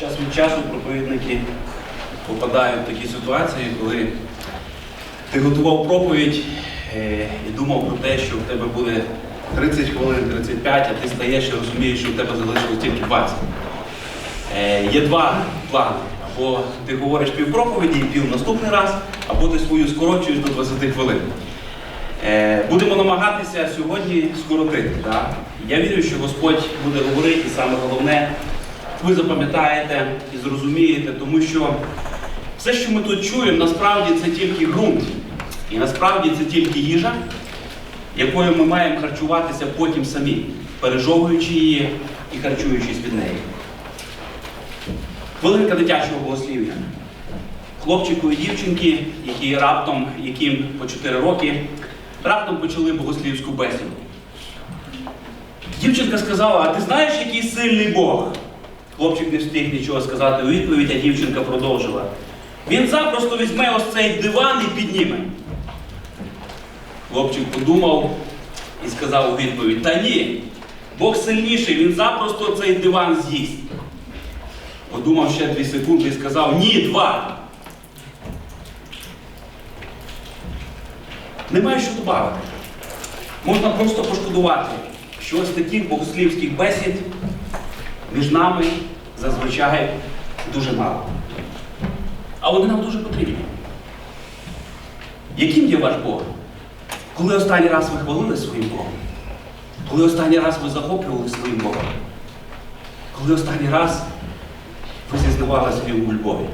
Час від часу проповідники попадають в такі ситуації, коли ти готував проповідь е, і думав про те, що в тебе буде 30 хвилин, 35, а ти стаєш і розумієш, що в тебе залишилось тільки 20. Е, Є два плани. Або ти говориш півпроповіді і пів наступний раз, або ти свою скорочуєш до 20 хвилин. Е, Будемо намагатися сьогодні скоротити. Так? Я вірю, що Господь буде говорити, і саме головне, ви запам'ятаєте і зрозумієте, тому що все, що ми тут чуємо, насправді це тільки ґрунт. І насправді це тільки їжа, якою ми маємо харчуватися потім самі, пережовуючи її і харчуючись від неї. Хвилинка дитячого богослів'я. Хлопчику і дівчинки, які раптом, яким по 4 роки, раптом почали богослівську бесіду. Дівчинка сказала, а ти знаєш, який сильний Бог? Хлопчик не встиг нічого сказати у відповідь, а дівчинка продовжила. Він запросто візьме ось цей диван і підніме. Хлопчик подумав і сказав у відповідь: Та ні, Бог сильніший, він запросто цей диван з'їсть. Подумав ще дві секунди і сказав, ні, два. Немає що додати. Можна просто пошкодувати, що ось таких богослівських бесід між нами зазвичай дуже мало. А вони нам дуже потрібні. Яким є ваш Бог? Коли останній раз ви хвалили своїм Богом? Коли останній раз ви захоплювали своїм Богом? Коли останній раз ви зізнавалися у любові?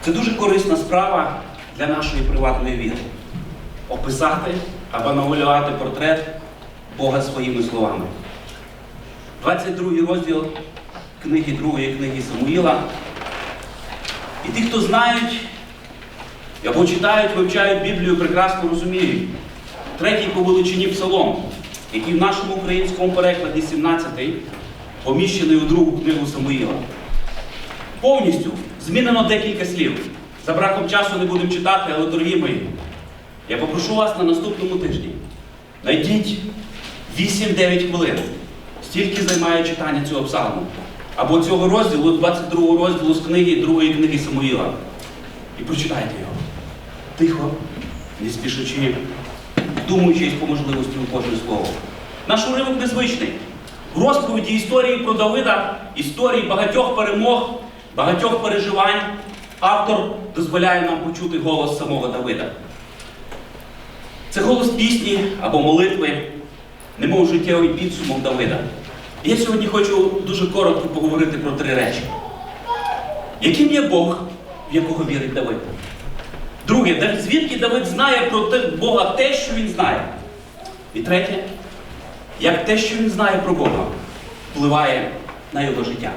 Це дуже корисна справа для нашої приватної віри. Описати або намалювати портрет Бога своїми словами. 22 розділ книги другої книги Самуїла. І ті, хто знають або читають, вивчають Біблію, прекрасно розуміють. Третій по величині псалом, який в нашому українському перекладі 17-й, поміщений у другу книгу Самуїла. Повністю змінено декілька слів. За браком часу не будемо читати, але дорогі мої, я попрошу вас на наступному тижні. Найдіть 8-9 хвилин. Стільки займає читання цього псалму. Або цього розділу, 22 розділу з книги другої книги Самуїла. І прочитайте його. Тихо, не спішачи, думаючись по можливості у кожне слово. Наш уривок незвичний. В розповіді історії про Давида, історії багатьох перемог, багатьох переживань, автор дозволяє нам почути голос самого Давида. Це голос пісні або молитви, немов життєвий підсумок Давида. Я сьогодні хочу дуже коротко поговорити про три речі. Яким є Бог, в якого вірить Давид? Друге, звідки Давид знає про Бога те, що він знає? І третє, як те, що він знає про Бога, впливає на його життя.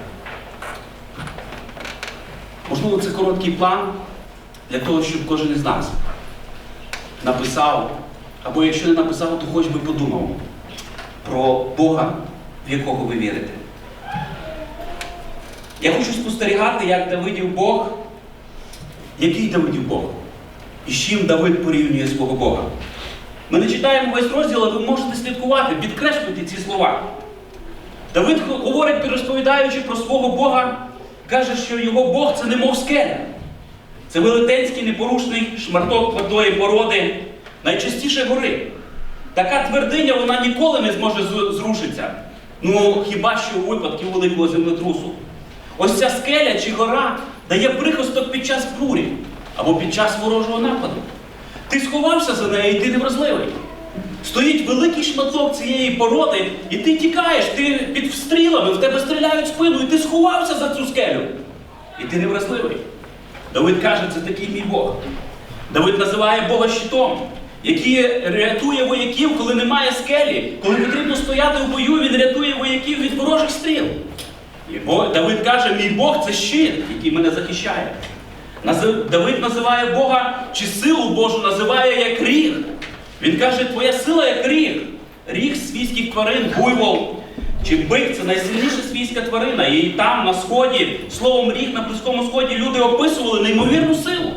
Можливо, це короткий план для того, щоб кожен із нас написав, або якщо не написав, то хоч би подумав про Бога, в якого ви вірите. Я хочу спостерігати, як Давидів Бог, який Давидів Бог, і з чим Давид порівнює свого Бога. Ми не читаємо весь розділ, але ви можете слідкувати, підкреслюйте ці слова. Давид говорить, розповідаючи про свого Бога, каже, що його Бог це немов скеля. Це велетенський непорушний шмарток твердої породи, найчастіше гори. Така твердиня вона ніколи не зможе зрушитися. Ну, хіба що у випадку великого землетрусу. Ось ця скеля чи гора дає прихисток під час бурі або під час ворожого нападу. Ти сховався за нею, і ти невразливий. Стоїть великий шматок цієї породи, і ти тікаєш, ти під стрілами, в тебе стріляють спину, і ти сховався за цю скелю. І ти невразливий. Давид каже, це такий мій Бог. Давид називає Бога щитом, який рятує вояків, коли немає скелі, коли потрібно стояти в бою, він рятує вояків від ворожих стріл. І Давид каже, мій Бог це щит, який мене захищає. Давид називає Бога чи силу Божу називає як ріг. Він каже, твоя сила як ріг. Ріг свійських тварин, буйвол чи бик це найсильніша свійська тварина. І там, на сході, словом ріг на Близькому Сході люди описували неймовірну силу.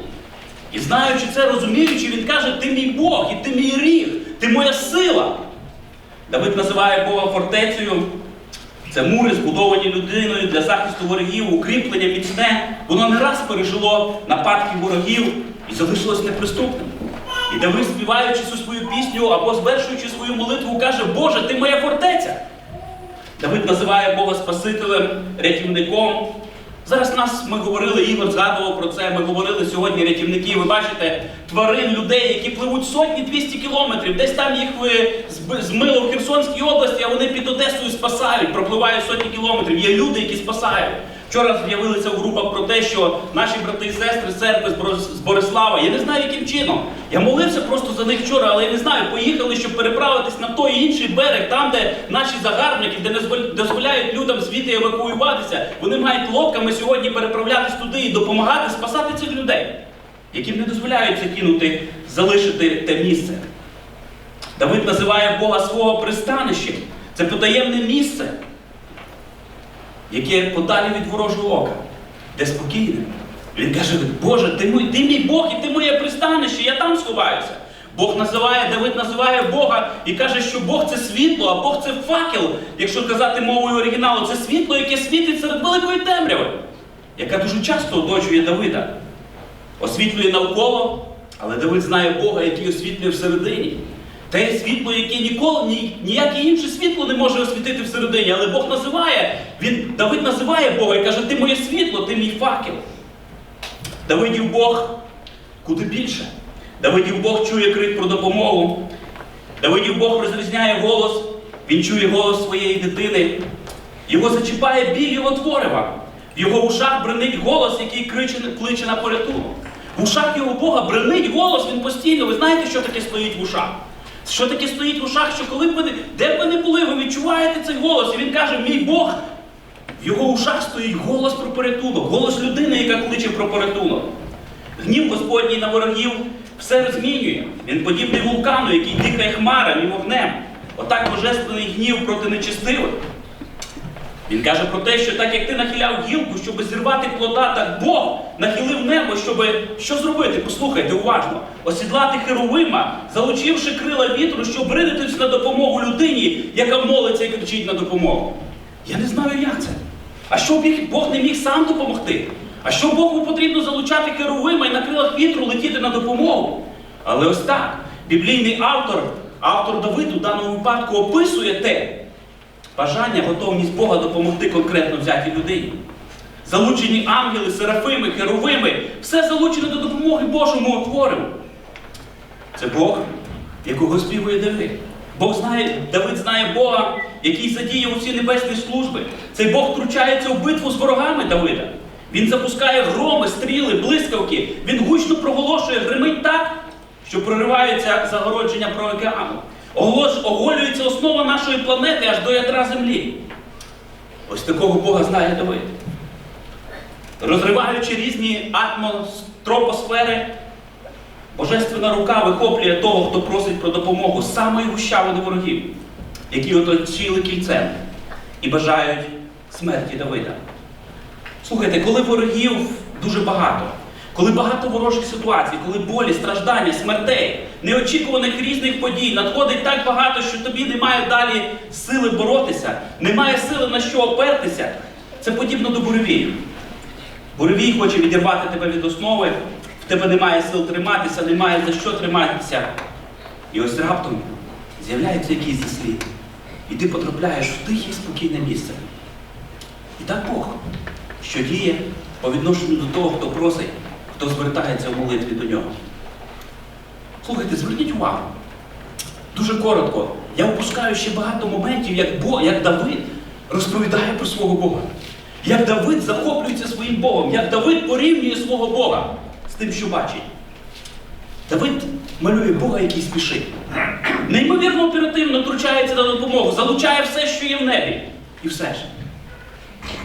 І знаючи це, розуміючи, він каже, ти мій Бог, і ти мій ріг, ти моя сила. Давид називає Бога фортецею. Це мури, збудовані людиною для захисту ворогів, укріплення міцне. Воно не раз пережило нападки ворогів і залишилось неприступним. І Давид, співаючи цю свою пісню або звершуючи свою молитву, каже, Боже, ти моя фортеця. Давид називає Бога Спасителем, рятівником. Зараз нас ми говорили, Ігор згадував про це. Ми говорили сьогодні рятівники. Ви бачите тварин, людей, які пливуть сотні 200 кілометрів. Десь там їх зби- змило в Херсонській області, а вони під Одесою спасають, пропливають сотні кілометрів. Є люди, які спасають. Вчора з'явилися в групах про те, що наші брати і сестри церкви з Борислава, я не знаю, яким чином. Я молився просто за них вчора, але я не знаю, поїхали, щоб переправитись на той інший берег, там, де наші загарбники, де не дозволяють людям звідти евакуюватися. Вони мають лодками сьогодні переправлятись туди і допомагати спасати цих людей, яким не дозволяють закинути, залишити те місце. Давид називає Бога свого пристанищем. Це потаємне місце, яке подалі від ворожого ока, де спокійне. Він каже: Боже, ти мій, ти мій Бог і ти моє пристанище, я там сховаюся. Бог називає, Давид називає Бога і каже, що Бог це світло, а Бог це факел, якщо казати мовою оригіналу, це світло, яке світить серед великої темряви, яка дуже часто оточує Давида. Освітлює навколо, але Давид знає Бога, який освітлює всередині. Те світло, яке ніколи ні, ніяке інше світло не може освітити всередині, але Бог називає, він, Давид називає Бога і каже, ти моє світло, ти мій факел. Давидів Бог куди більше. Давидів Бог чує крик про допомогу. Давидів Бог розрізняє голос, він чує голос своєї дитини. Його зачіпає біль його творива. В його ушах бренить голос, який криче, кличе на порятунок. В ушах його Бога бренить голос, він постійно. Ви знаєте, що таке стоїть в ушах? Що таке стоїть в ушах, що коли б ви, де б ви не були, ви відчуваєте цей голос. І він каже, мій Бог, в його ушах стоїть голос про порятунок, голос людини, яка кличе про порятунок. Гнів Господній на ворогів все розмінює. Він подібний вулкану, який дихає хмарами і вогнем. Отак божественний гнів проти нечистивих. Він каже про те, що так як ти нахиляв гілку, щоб зірвати плода, так Бог нахилив небо, щоб що зробити? Послухайте уважно. Осідлати херовима, залучивши крила вітру, щоб ринутись на допомогу людині, яка молиться і кричить на допомогу. Я не знаю, як це. А що Бог не міг сам допомогти? А що Богу потрібно залучати херовима і на крилах вітру летіти на допомогу? Але ось так, біблійний автор, автор Давид у даному випадку описує те, бажання, готовність Бога допомогти конкретно взятій людині. Залучені ангели, серафими, херовими, все залучено до допомоги Божому твору. Це Бог, якого співує Давид. Бог знає, Давид знає Бога, який задіяв усі небесні служби. Цей Бог втручається у битву з ворогами Давида. Він запускає громи, стріли, блискавки. Він гучно проголошує, гримить так, що проривається загородження про океану. Оголюється основа нашої планети аж до ядра землі. Ось такого Бога знає Давид. Розриваючи різні атмос- тропосфери, Божественна рука вихоплює того, хто просить про допомогу самої гущавини ворогів, які оточили кільцем і бажають смерті Давида. Слухайте, коли ворогів дуже багато, коли багато ворожих ситуацій, коли болі, страждання, смертей, неочікуваних різних подій, надходить так багато, що тобі немає далі сили боротися, немає сили на що опертися, це подібно до буревію. Буревій хоче відірвати тебе від основи, в тебе немає сил триматися, немає за що триматися. І ось раптом з'являється якийсь заслід. І ти потрапляєш в тихе, спокійне місце. І так Бог, що діє по відношенню до того, хто просить, хто звертається в молитві до нього. Слухайте, зверніть увагу. Дуже коротко. Я опускаю ще багато моментів, як, Бог, як Давид розповідає про свого Бога. Як Давид захоплюється своїм Богом, як Давид порівнює свого Бога з тим, що бачить. Давид малює Бога, який спішить. Неймовірно оперативно втручається на допомогу, залучає все, що є в небі. І все ж.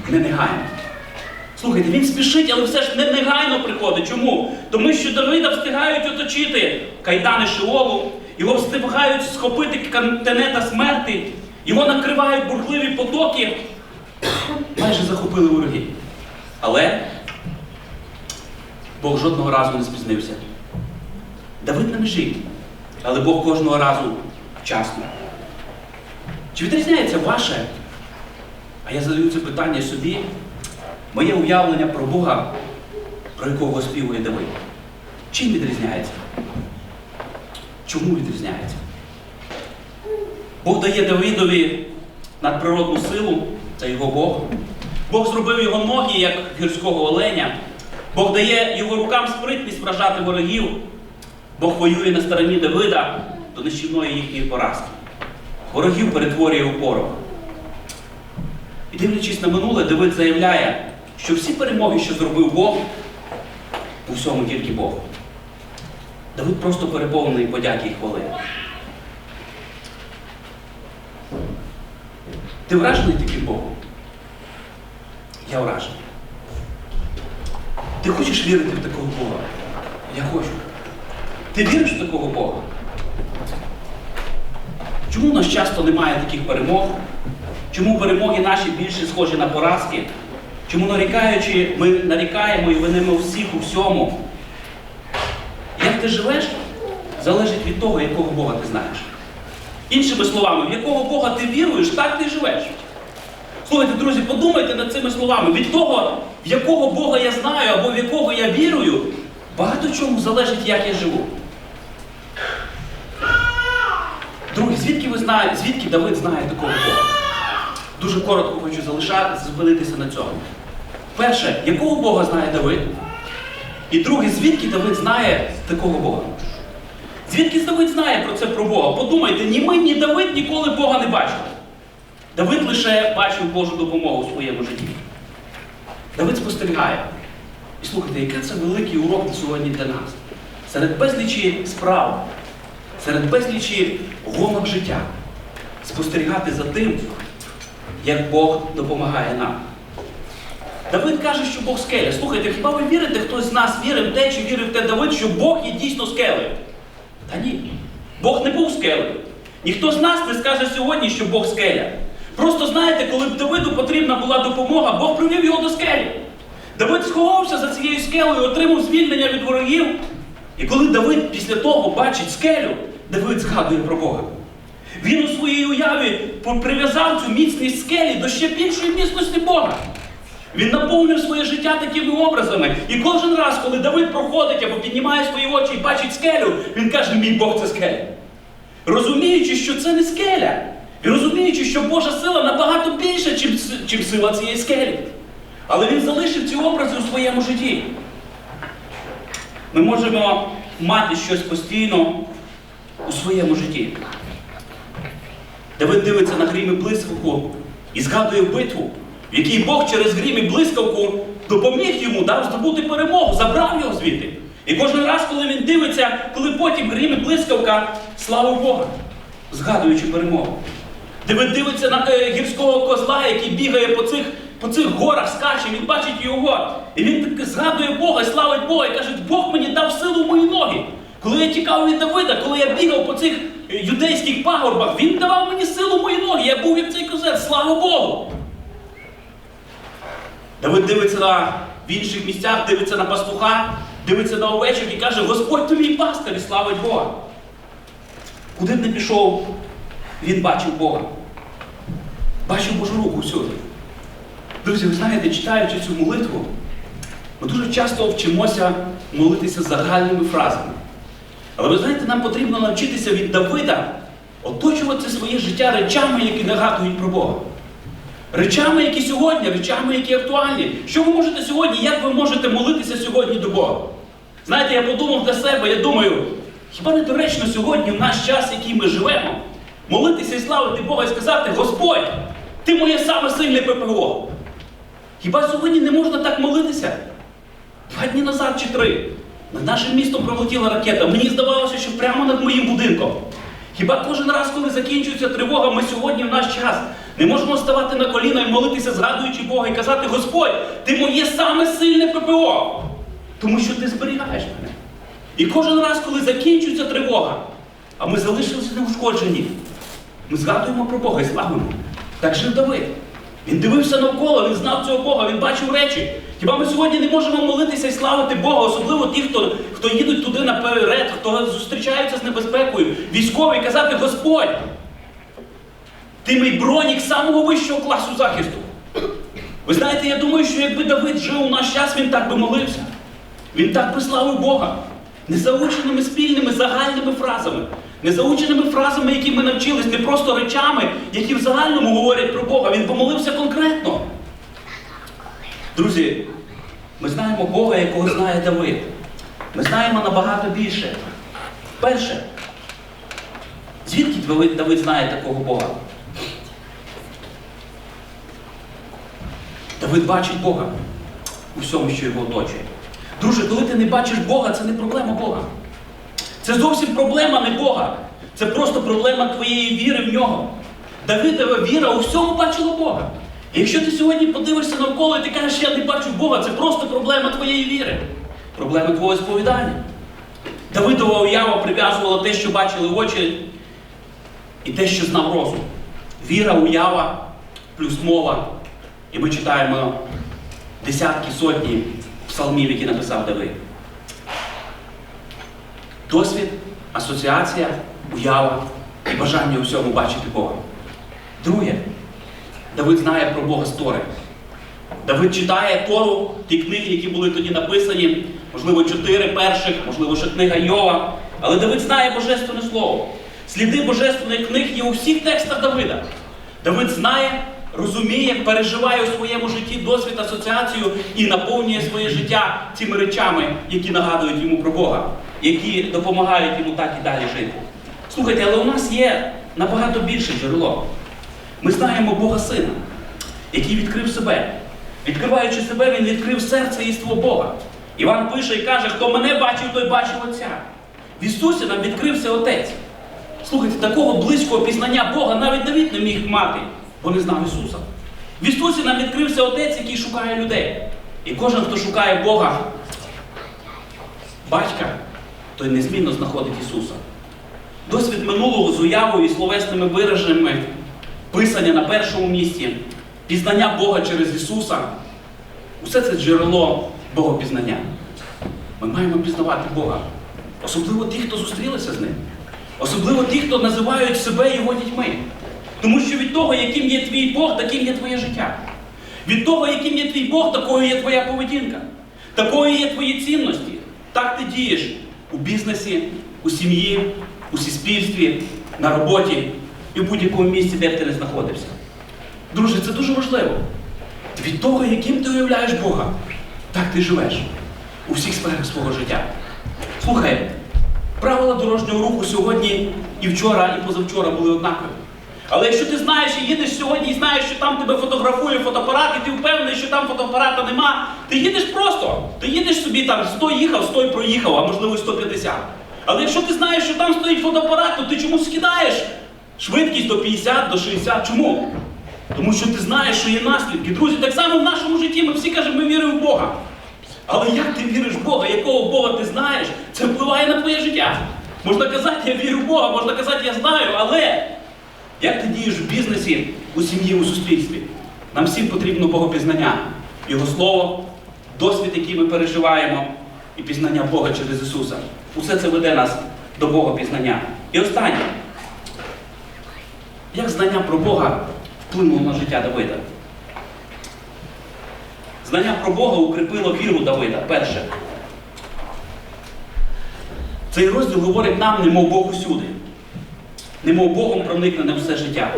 Не негайно. Слухайте, він спішить, але все ж не негайно приходить. Чому? Тому що Давида встигають оточити кайдани Шиолу, його встигають схопити континента смерти, його накривають бурхливі потоки. Майже захопили вороги. Але Бог жодного разу не спізнився. Давид на межі, але Бог кожного разу вчасно. Чи відрізняється ваше, А я задаю це питання собі. Моє уявлення про Бога, про якого співує Давид. Чим відрізняється? Чому відрізняється? Бог дає Давидові надприродну силу, це його Бог. Бог зробив його ноги, як гірського оленя. Бог дає його рукам спритність вражати ворогів. Бог воює на стороні Давида до нищівної їхньої поразки. Ворогів перетворює у порох. І дивлячись на минуле, Давид заявляє, що всі перемоги, що зробив Бог, у всьому тільки Бог. Давид просто переповнений подяки і хвали. Ти вражений таким Богом? Я вражений. Ти хочеш вірити в такого Бога? Я хочу. Ти віриш в такого Бога? Чому у нас часто немає таких перемог? Чому перемоги наші більше схожі на поразки? Чому нарікаючи, ми нарікаємо і винимо всіх у всьому? Як ти живеш, залежить від того, якого Бога ти знаєш. Іншими словами, в якого Бога ти віруєш, так ти живеш. Слухайте, друзі, подумайте над цими словами. Від того, в якого Бога я знаю або в якого я вірую, багато чому залежить, як я живу. Друзі, звідки ви знаєте, звідки Давид знає такого Бога? Дуже коротко хочу залишати, зупинитися на цьому. Перше, якого Бога знає Давид? І друге, звідки Давид знає такого Бога? Звідки Давид знає про це про Бога? Подумайте, ні ми, ні Давид ніколи Бога не бачили. Давид лише бачив Божу допомогу у своєму житті. Давид спостерігає. І слухайте, який це великий урок сьогодні для нас. Серед безлічі справ, серед безлічі гонок життя спостерігати за тим, як Бог допомагає нам. Давид каже, що Бог скеля. Слухайте, хіба ви вірите, хтось з нас вірив те, чи вірив те Давид, що Бог є дійсно скелею? Та ні. Бог не був скелею. Ніхто з нас не скаже сьогодні, що Бог скеля. Просто знаєте, коли б Давиду потрібна була допомога, Бог привів його до скелі. Давид сховався за цією скелею, отримав звільнення від ворогів. І коли Давид після того бачить скелю, Давид згадує про Бога. Він у своїй уяві прив'язав цю міцність скелі до ще більшої міцності Бога. Він наповнив своє життя такими образами. І кожен раз, коли Давид проходить або піднімає свої очі і бачить скелю, він каже, мій Бог це скеля. Розуміючи, що це не скеля. І розуміючи, що Божа сила набагато більша, чим, чим сила цієї скелі. Але він залишив ці образи у своєму житті. Ми можемо мати щось постійно у своєму житті. Давид дивиться на грім і і згадує битву, в якій Бог через грім і блискавку допоміг йому, дав здобути перемогу, забрав його звідти. І кожен раз, коли він дивиться, коли потім грім і блискавка, слава Бога, згадуючи перемогу. Давид дивиться на е, гірського козла, який бігає по цих, по цих горах, скаче, він бачить його. І він таки згадує Бога, славить Бога, і каже, Бог мені дав силу в мої ноги. Коли я тікав від Давида, коли я бігав по цих е, юдейських пагорбах, він давав мені силу в мої ноги. Я був як цей козець, слава Богу. Давид дивиться на в інших місцях, дивиться на пастуха, дивиться на овечок і каже, Господь ти мій пастир і славить Бога. Куди б не пішов, він бачив Бога. Бачив Божу руку всюди. Друзі, ви знаєте, читаючи цю молитву, ми дуже часто вчимося молитися загальними фразами. Але ви знаєте, нам потрібно навчитися від Давида оточувати своє життя речами, які нагадують про Бога. Речами, які сьогодні, речами, які актуальні. Що ви можете сьогодні, як ви можете молитися сьогодні до Бога? Знаєте, я подумав для себе, я думаю, хіба не доречно сьогодні, в наш час, який ми живемо, молитися і славити Бога і сказати, Господь, ти моє саме сильне ППО. Хіба сьогодні не можна так молитися? Два дні назад чи три. Над нашим містом пролетіла ракета. Мені здавалося, що прямо над моїм будинком. Хіба кожен раз, коли закінчується тривога, ми сьогодні в наш час не можемо ставати на коліна і молитися, згадуючи Бога, і казати, Господь, ти моє саме сильне ППО, тому що ти зберігаєш мене. І кожен раз, коли закінчується тривога, а ми залишилися неушкоджені, ми згадуємо про Бога і славимо. Так жив Давид. Він дивився навколо, він знав цього Бога, він бачив речі. Хіба ми сьогодні не можемо молитися і славити Бога, особливо ті, хто, хто їдуть туди наперед, хто зустрічаються з небезпекою, військові, казати, Господь, ти мій бронік самого вищого класу захисту. Ви знаєте, я думаю, що якби Давид жив у наш час, він так би молився. Він так би славив Бога. Не заученими спільними загальними фразами, не заученими фразами, які ми навчились, не просто речами, які в загальному говорять про Бога. Він помолився конкретно. Друзі, ми знаємо Бога, якого знає Давид. Ми знаємо набагато більше. Перше, звідки Давид, знає такого Бога? Давид бачить Бога у всьому, що його оточує. Друже, коли ти не бачиш Бога, це не проблема Бога. Це зовсім проблема не Бога. Це просто проблема твоєї віри в нього. Давидова віра у всьому бачила Бога. І якщо ти сьогодні подивишся навколо і ти кажеш, я не бачу Бога, це просто проблема твоєї віри, проблема твого сповідання. Давидова уява прив'язувала те, що бачили очі, і те, що знав розум. Віра, уява плюс мова. І ми читаємо десятки, сотні псалмів, які написав Давид. Досвід, асоціація, уява і бажання у всьому бачити Бога. Друге, Давид знає про Бога з Тори. Давид читає Тору, ті книги, які були тоді написані, можливо, чотири перших, можливо, ще книга Йова. Але Давид знає Божественне Слово. Сліди Божественних книг є у всіх текстах Давида. Давид знає, розуміє, переживає у своєму житті досвід, асоціацію і наповнює своє життя цими речами, які нагадують йому про Бога, які допомагають йому так і далі жити. Слухайте, але у нас є набагато більше джерело. Ми знаємо Бога Сина, який відкрив себе. Відкриваючи себе, він відкрив серце і ство Бога. Іван пише і каже, хто мене бачив, той бачив Отця. В Ісусі нам відкрився Отець. Слухайте, такого близького пізнання Бога навіть Давид не міг мати, бо не знав Ісуса. В Ісусі нам відкрився Отець, який шукає людей. І кожен, хто шукає Бога, батька, той незмінно знаходить Ісуса. Досвід минулого з уявою і словесними вираженнями, писання на першому місці, пізнання Бога через Ісуса усе це джерело Богопізнання. Ми маємо пізнавати Бога. Особливо ті, хто зустрілися з ним. Особливо ті, хто називають себе його дітьми. Тому що від того, яким є твій Бог, таким є твоє життя. Від того, яким є твій Бог, такою є твоя поведінка. Такою є твої цінності. Так ти дієш у бізнесі, у сім'ї, у суспільстві, на роботі і в будь-якому місці, де б ти не знаходився. Друже, це дуже важливо. Від того, яким ти уявляєш Бога, так ти живеш у всіх сферах свого життя. Слухай, правила дорожнього руху сьогодні і вчора, і позавчора були однакові. Але якщо ти знаєш і їдеш сьогодні і знаєш, що там тебе фотографує фотоапарат, і ти впевнений, що там фотоапарата нема, ти їдеш просто. Ти їдеш собі там 100 їхав, 100 проїхав, а можливо і 150. Але якщо ти знаєш, що там стоїть фотоапарат, то ти чому скидаєш швидкість до 50, до 60? Чому? Тому що ти знаєш, що є наслідки. Друзі, так само в нашому житті ми всі кажемо, ми віримо в Бога. Але як ти віриш в Бога, якого Бога ти знаєш, це впливає на твоє життя. Можна казати, я вірю в Бога, можна казати, я знаю, але як ти дієш в бізнесі, у сім'ї, у суспільстві? Нам всім потрібно Богопізнання, Його Слово, досвід, який ми переживаємо, і пізнання Бога через Ісуса. Усе це веде нас до Богопізнання. І останнє. Як знання про Бога вплинуло на життя Давида? Знання про Бога укріпило віру Давида. Перше. Цей розділ говорить нам, немов Бог усюди. Немов Богом проникне на все життя.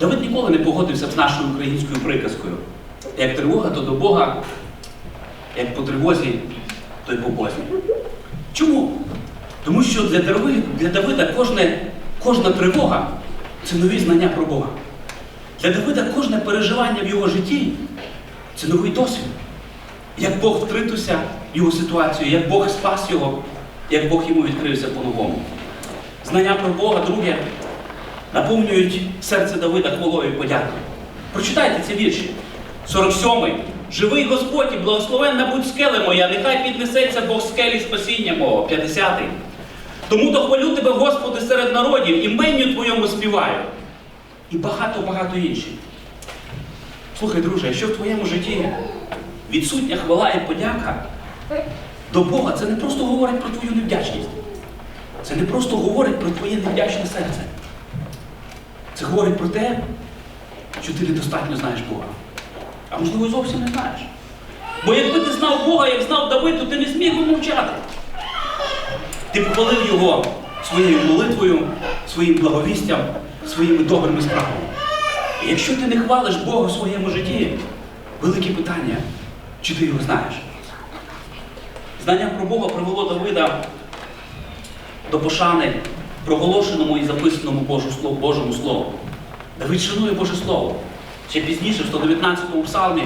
Давид ніколи не погодився з нашою українською приказкою. Як тривога, то до Бога, як по тривозі, то й по Бозі. Чому? Тому що для Давида, для Давида кожне, кожна тривога це нові знання про Бога. Для Давида кожне переживання в його житті це новий досвід. Як Бог втритився в його ситуацію, як Бог спас його, як Бог йому відкрився по-новому. Знання про Бога, друге, наповнюють серце Давида хвалою і подякою. Прочитайте ці вірші. 47-й. Живий Господь благословенна будь скеле моя, нехай піднесеться Бог скелі спасіння мого. 50-й. Тому то хвалю тебе, Господи, серед народів, іменню Твоєму співаю. І багато-багато інших. Слухай, друже, якщо в твоєму житті відсутня хвала і подяка до Бога, це не просто говорить про твою невдячність. Це не просто говорить про твоє невдячне серце. Це говорить про те, що ти недостатньо знаєш Бога. А можливо, зовсім не знаєш. Бо якби ти знав Бога, як знав Давид, то ти не зміг би мовчати. Ти похвалив його своєю молитвою, своїм благовістям, своїми добрими справами. І якщо ти не хвалиш Бога в своєму житті, велике питання, чи ти його знаєш? Знання про Бога привело Давида до пошани проголошеному і записаному Божому Слову. Давид шанує Боже Слово. Ще пізніше, в 119 му псалмі,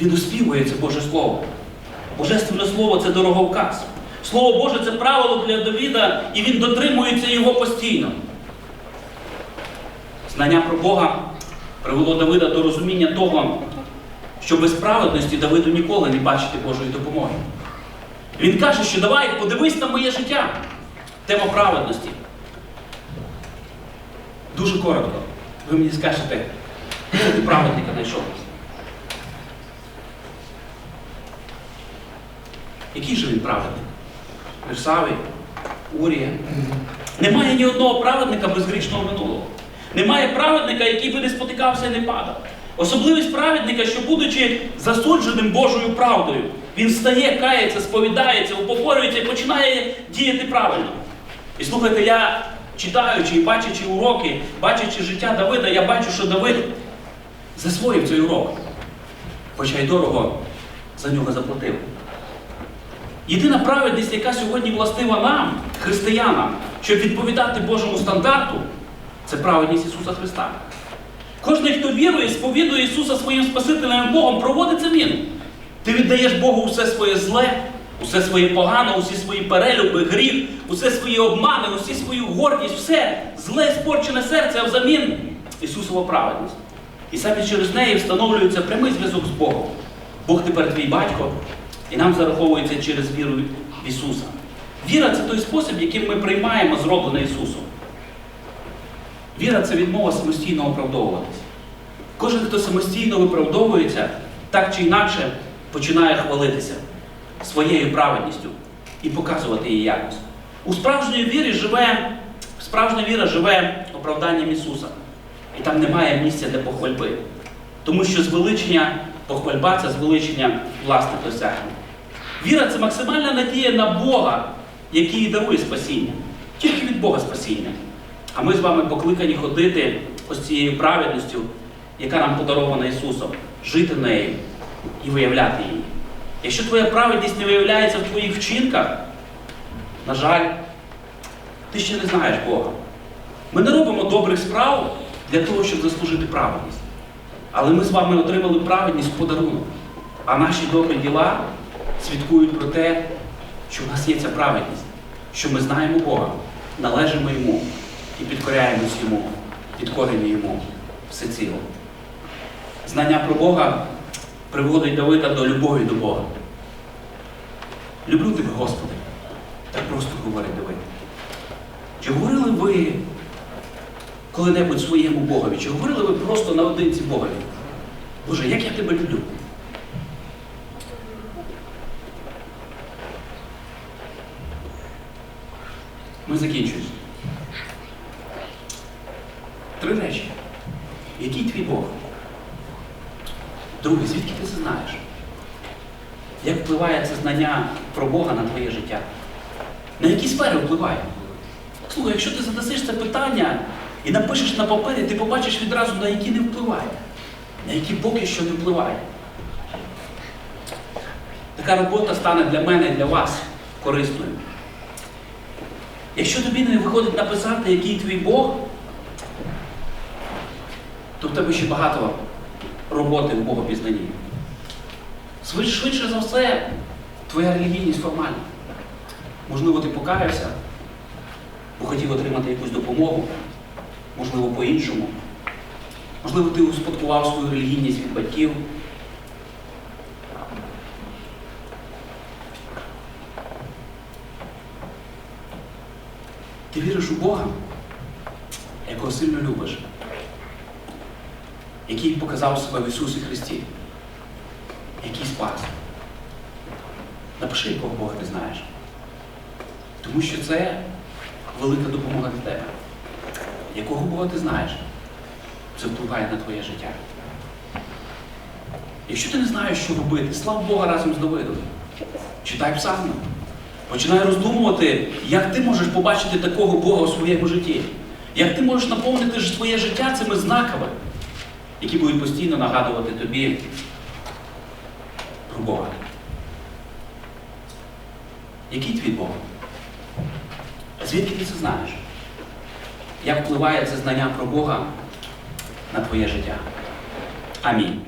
він оспівує це Боже Слово. Божественне Слово це дороговказ. Слово Боже це правило для Давіда, і він дотримується його постійно. Знання про Бога привело Давида до розуміння того, що без праведності Давиду ніколи не бачити Божої допомоги. Він каже, що давай подивись на моє життя. Тема праведності. Дуже коротко. Ви мені скажете, де ти праведника знайшов? Який же він праведник? Версавий, Урія. Немає ні одного праведника без грішного минулого. Немає праведника, який би не спотикався і не падав. Особливість праведника, що будучи засудженим Божою правдою, він встає, кається, сповідається, упокорюється і починає діяти правильно. І слухайте, я читаючи і бачачи уроки, бачачи життя Давида, я бачу, що Давид засвоїв цей урок. Хоча й дорого за нього заплатив. Єдина праведність, яка сьогодні властива нам, християнам, щоб відповідати Божому стандарту, це праведність Ісуса Христа. Кожен, хто вірує, сповідує Ісуса своїм Спасителем Богом, проводить це він. Ти віддаєш Богу усе своє зле, усе своє погане, усі свої перелюби, гріх, усе свої обмани, усі свою гордість, все зле, спорчене серце, а взамін Ісусова праведність. І саме через неї встановлюється прямий зв'язок з Богом. Бог тепер твій батько, і нам зараховується через віру в Ісуса. Віра це той спосіб, яким ми приймаємо зроблене Ісусом. Віра це відмова самостійно оправдовуватися. Кожен, хто самостійно виправдовується, так чи інакше починає хвалитися своєю праведністю і показувати її якось. У справжньої вірі живе, справжня віра живе оправданням Ісуса. І там немає місця для похвальби. Тому що звеличення, похвальба це звеличення власних досягнень. Віра це максимальна надія на Бога, який і дарує спасіння. Тільки від Бога спасіння. А ми з вами покликані ходити ось цією праведністю, яка нам подарована Ісусом, жити нею і виявляти її. Якщо твоя праведність не виявляється в твоїх вчинках, на жаль, ти ще не знаєш Бога. Ми не робимо добрих справ для того, щоб заслужити праведність. Але ми з вами отримали праведність в подарунок. А наші добрі діла свідкують про те, що в нас є ця праведність, що ми знаємо Бога, належимо Йому і підкоряємось Йому, підкорені Йому всеціло. Знання про Бога приводить Давида до любові до Бога. Люблю тебе, Господи. Так просто говорить Давид. Чи говорили ви коли-небудь своєму Богові? Чи говорили ви просто наодинці Богові? Боже, як я тебе люблю? Ми закінчуємо. Три речі. Який твій Бог? Друге, звідки ти це знаєш? Як впливає це знання про Бога на твоє життя? На які сфери впливає? Слухай, якщо ти задасиш це питання і напишеш на папері, ти побачиш відразу, на які не впливає, на які поки що не впливає. Така робота стане для мене і для вас корисною. Якщо тобі не виходить написати, який твій Бог, то в тебе ще багато роботи в Богопізнанні. Швидше, за все, твоя релігійність формальна. Можливо, ти покаявся, бо хотів отримати якусь допомогу, можливо, по-іншому. Можливо, ти успадкував свою релігійність від батьків. Ти віриш у Бога, якого сильно любиш, який показав себе в Ісусі Христі, який спас. Напиши, якого Бога ти знаєш. Тому що це велика допомога для тебе. Якого Бога ти знаєш? це впливає на твоє життя. Якщо ти не знаєш, що робити, слав Бога разом з Давидом. Читай псалми. Починай роздумувати, як ти можеш побачити такого Бога у своєму житті. Як ти можеш наповнити своє життя цими знаками, які будуть постійно нагадувати тобі про Бога. Який твій Бог? Звідки ти це знаєш? Як впливає це знання про Бога на твоє життя? Амінь.